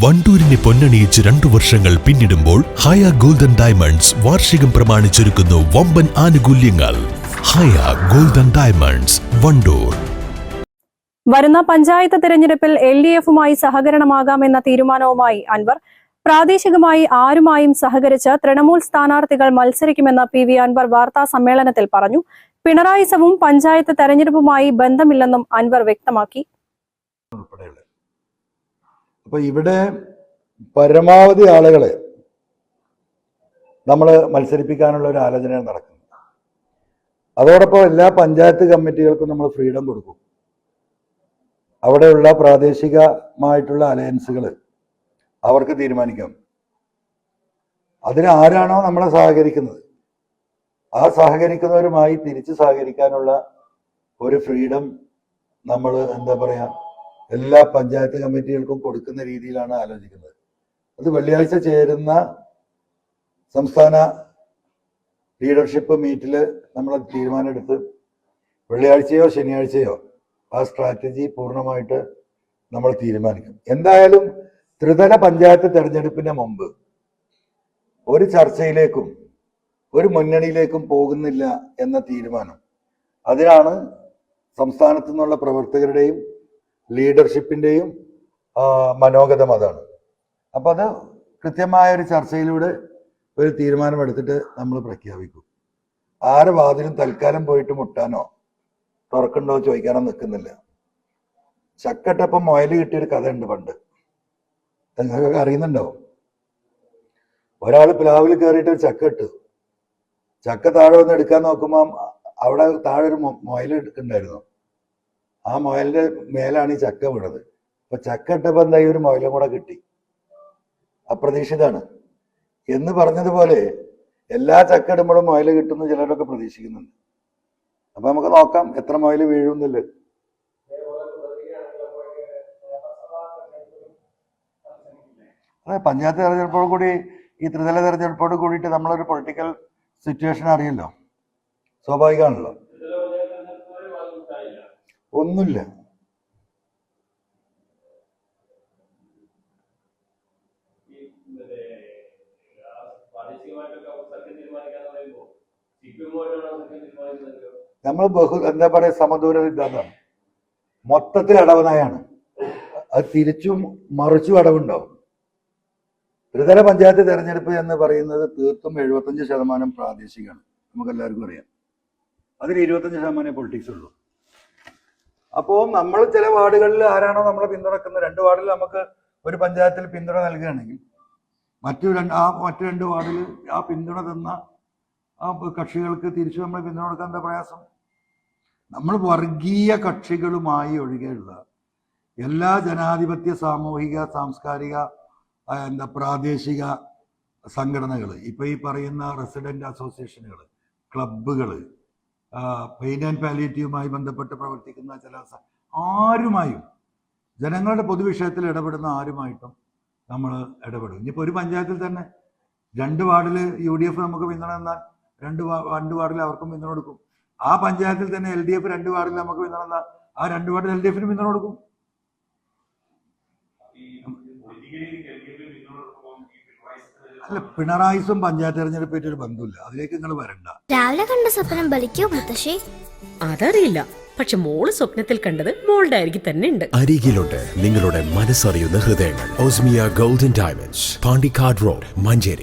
വണ്ടൂരിനെ പൊന്നണിയിച്ച് രണ്ടു വർഷങ്ങൾ പിന്നിടുമ്പോൾ ഹയ ഗോൾഡൻ ഡയമണ്ട്സ് വാർഷികം പ്രമാണിച്ചൊരുക്കുന്നു വമ്പൻ ആനുകൂല്യങ്ങൾ. Haya golden diamonds Wandoor. വരുന്ന പഞ്ചായത്ത് തെരഞ്ഞെടുപ്പിൽ എൽ ഡി എഫുമായി സഹകരണമാകാമെന്ന തീരുമാനവുമായി അൻവർ. പ്രാദേശികമായി ആരുമായും സഹകരിച്ച് തൃണമൂൽ സ്ഥാനാർത്ഥികൾ മത്സരിക്കുമെന്ന് പി വി അൻവർ വാർത്താ സമ്മേളനത്തിൽ പറഞ്ഞു. പിണറായി സവും പഞ്ചായത്ത് തെരഞ്ഞെടുപ്പുമായി ബന്ധമില്ലെന്നും അൻവർ വ്യക്തമാക്കി. അപ്പൊ ഇവിടെ പരമാവധി ആളുകളെ നമ്മൾ മത്സരിപ്പിക്കാനുള്ള ഒരു ആലോചനയാണ് നടക്കുന്നത്. അതോടൊപ്പം എല്ലാ പഞ്ചായത്ത് കമ്മിറ്റികൾക്കും നമ്മൾ ഫ്രീഡം കൊടുക്കും. അവിടെയുള്ള പ്രാദേശികമായിട്ടുള്ള അലയൻസുകൾ അവർക്ക് തീരുമാനിക്കാം. അതിന് ആരാണോ നമ്മളെ സഹകരിക്കുന്നത്. ആ സഹകരിക്കുന്നവരുമായി തിരിച്ച് സഹകരിക്കാനുള്ള ഒരു ഫ്രീഡം നമ്മൾ എന്താ പറയാ എല്ലാ പഞ്ചായത്ത് കമ്മിറ്റികൾക്കും കൊടുക്കുന്ന രീതിയിലാണ് ആലോചിക്കുന്നത്. അത് വെള്ളിയാഴ്ച ചേരുന്ന സംസ്ഥാന ലീഡർഷിപ്പ് മീറ്റിൽ നമ്മൾ തീരുമാനമെടുത്ത് വെള്ളിയാഴ്ചയോ ശനിയാഴ്ചയോ ആ സ്ട്രാറ്റജി പൂർണമായിട്ട് നമ്മൾ തീരുമാനിക്കും. എന്തായാലും ത്രിതല പഞ്ചായത്ത് തെരഞ്ഞെടുപ്പിന് മുമ്പ് ഒരു ചർച്ചയിലേക്കും ഒരു മുന്നണിയിലേക്കും പോകുന്നില്ല എന്ന തീരുമാനം അതിനാണ് സംസ്ഥാനത്തു നിന്നുള്ള പ്രവർത്തകരുടെയും ലീഡർഷിപ്പിന്റെയും ആ, മനോഗതം അതാണ്. അപ്പൊ അത് കൃത്യമായ ഒരു ചർച്ചയിലൂടെ ഒരു തീരുമാനമെടുത്തിട്ട് നമ്മൾ പ്രഖ്യാപിക്കും. ആരെ വാതിലും തൽക്കാലം പോയിട്ട് മുട്ടാനോ തുറക്കണ്ടോ ചോദിക്കാനോ നിൽക്കുന്നില്ല. ചക്കട്ടപ്പം മുയൽ കിട്ടിയൊരു കഥ ഉണ്ട് പണ്ട്. നിങ്ങൾക്കൊക്കെ അറിയുന്നുണ്ടോ? ഒരാൾ പ്ലാവിൽ കയറിയിട്ട് ഒരു ചക്ക ഇട്ടു. ചക്ക താഴെ വന്ന് എടുക്കാൻ നോക്കുമ്പോൾ അവിടെ താഴെ ഒരു മുയൽ ഉണ്ടായിരുന്നു. ആ മുയലിന്റെ മേലാണ് ഈ ചക്ക വീണത്. അപ്പൊ ചക്ക ഇട്ടപ്പോ ഈ ഒരു മുയലും കൂടെ കിട്ടി? അപ്രതീക്ഷിതാണ് എന്ന് പറഞ്ഞതുപോലെ എല്ലാ ചക്ക ഇടുമ്പോഴും മുയൽ കിട്ടുന്നു ചിലരൊക്കെ പ്രതീക്ഷിക്കുന്നുണ്ട്. അപ്പൊ നമുക്ക് നോക്കാം എത്ര മുയൽ വീഴുന്നില്ല അതെ പഞ്ചായത്ത് തെരഞ്ഞെടുപ്പോട് കൂടി ഈ ത്രിതല തെരഞ്ഞെടുപ്പോട് കൂടിയിട്ട് നമ്മളൊരു പൊളിറ്റിക്കൽ സിറ്റുവേഷൻ അറിയല്ലോ. സ്വാഭാവികമാണല്ലോ. ഒന്നുമില്ല. നമ്മൾ ബഹു എന്താ പറയാ സമദൂര സിദ്ധാന്തമാണ് മൊത്തത്തിൽ അടവനായാണ്. അത് തിരിച്ചും മറിച്ചും അടവുണ്ടാവും. ത്രിതല പഞ്ചായത്ത് തെരഞ്ഞെടുപ്പ് എന്ന് പറയുന്നത് തീർത്തും എഴുപത്തഞ്ച് ശതമാനം പ്രാദേശികമാണ്. നമുക്ക് എല്ലാവർക്കും അറിയാം. അതിൽ ഇരുപത്തഞ്ച് ശതമാനം പൊളിറ്റിക്സ് ഉള്ളൂ. അപ്പോൾ നമ്മൾ ചില വാർഡുകളിൽ ആരാണോ നമ്മളെ പിന്തുണക്കുന്നത് രണ്ട് വാർഡിൽ നമുക്ക് ഒരു പഞ്ചായത്തിൽ പിന്തുണ നൽകുകയാണെങ്കിൽ മറ്റു രണ്ട് ആ മറ്റു രണ്ട് വാർഡിൽ ആ പിന്തുണ തന്ന ആ കക്ഷികൾക്ക് തിരിച്ചു നമ്മൾ പിന്തുണ കൊടുക്കാൻ എന്താ പ്രയാസം? നമ്മൾ വർഗീയ കക്ഷികളുമായി ഒഴികെയുള്ള എല്ലാ ജനാധിപത്യ സാമൂഹിക സാംസ്കാരിക എന്താ പ്രാദേശിക സംഘടനകൾ ഇപ്പൊ ഈ പറയുന്ന റെസിഡന്റ് അസോസിയേഷനുകൾ ക്ലബുകൾ പെയിൻ ആൻഡ് പാലിയേറ്റീവുമായി ബന്ധപ്പെട്ട് പ്രവർത്തിക്കുന്ന ചില ആരുമായും ജനങ്ങളുടെ പൊതുവിഷയത്തിൽ ഇടപെടുന്ന ആരുമായിട്ടും നമ്മൾ ഇടപെടും ഇനിയിപ്പോൾ ഒരു പഞ്ചായത്തിൽ തന്നെ രണ്ട് വാർഡിൽ യു ഡി എഫ് നമുക്ക് പിന്തുണ രണ്ട് രണ്ട് വാർഡിൽ അവർക്കും പിന്തുണ കൊടുക്കും ആ പഞ്ചായത്തിൽ തന്നെ എൽ ഡി എഫ് രണ്ട് വാർഡിൽ നമുക്ക് പിന്തുണ ആ രണ്ട് വാർഡിൽ എൽ ഡി എഫിന് പിന്തുണ കൊടുക്കും അല്ല പിണറായിസും പഞ്ചായത്ത് തെരഞ്ഞെടുപ്പായിട്ട് ഒരു ബന്ധമില്ല അതിലേക്ക് നിങ്ങൾ വരണ്ട. രാവിലെ കണ്ട സ്വപ്നം ബലിക്കോ മുത്തശ്ശി? അതറിയില്ല. പക്ഷെ മോൾ സ്വപ്നത്തിൽ കണ്ടത് മോളുടെ അരികിൽ തന്നെ ഉണ്ട്. അരികിലുണ്ട് നിങ്ങളുടെ മനസ്സറിയുന്ന ഹൃദയങ്ങൾ. Osmiya golden diamonds Pandikkad road Manjeri.